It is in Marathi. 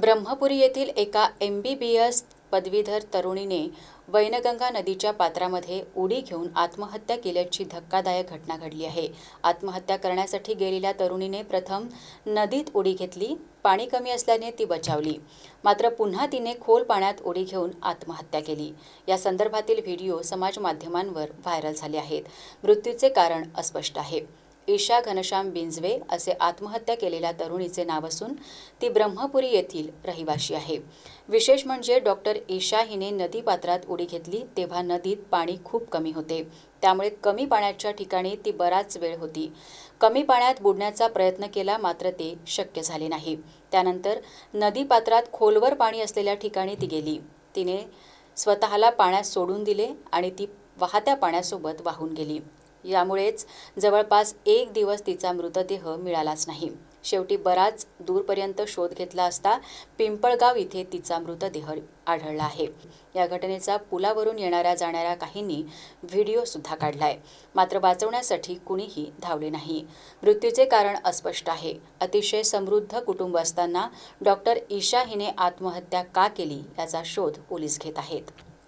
ब्रह्मपुरी येथील एका एम बी बी एस पदवीधर तरुणीने वैनगंगा नदीच्या पात्रामध्ये उडी घेऊन आत्महत्या केल्याची धक्कादायक घटना घडली आहे. आत्महत्या करण्यासाठी गेलेल्या तरुणीने प्रथम नदीत उडी घेतली पाणी कमी असल्याने ती बचावली. मात्र पुन्हा तिने खोल पाण्यात उडी घेऊन आत्महत्या केली. या संदर्भातील व्हिडिओ समाज माध्यमांवर व्हायरल झाले आहेत. मृत्यूचे कारण अस्पष्ट आहे. ईशा घनश्याम बिंजवे असे आत्महत्या केलेल्या तरुणीचे नाव असून ती ब्रह्मपुरी येथील रहिवाशी आहे. विशेष म्हणजे डॉक्टर ईशा हिने नदीपात्रात उडी घेतली तेव्हा नदीत पाणी खूप कमी होते. त्यामुळे कमी पाण्याच्या ठिकाणी ती बराच वेळ होती. कमी पाण्यात बुडण्याचा प्रयत्न केला मात्र ते शक्य झाले नाही. त्यानंतर नदीपात्रात खोलवर पाणी असलेल्या ठिकाणी ती गेली. तिने स्वतःला पाण्यात सोडून दिले आणि ती वाहत्या पाण्यासोबत वाहून गेली. यामुळेच जवळपास एक दिवस तिचा मृतदेह मिळालाच नाही. शेवटी बराच दूरपर्यंत शोध घेतला असता पिंपळगाव इथे तिचा मृतदेह आढळला आहे. या घटनेचा पुलावरून येणाऱ्या जाणाऱ्या काहींनी व्हिडिओ सुद्धा काढलाय. मात्र वाचवण्यासाठी कुणीही धावले नाही. मृत्यूचे कारण अस्पष्ट आहे. अतिशय समृद्ध कुटुंब असताना डॉक्टर ईशा हिने आत्महत्या का केली याचा शोध पोलीस घेत आहेत.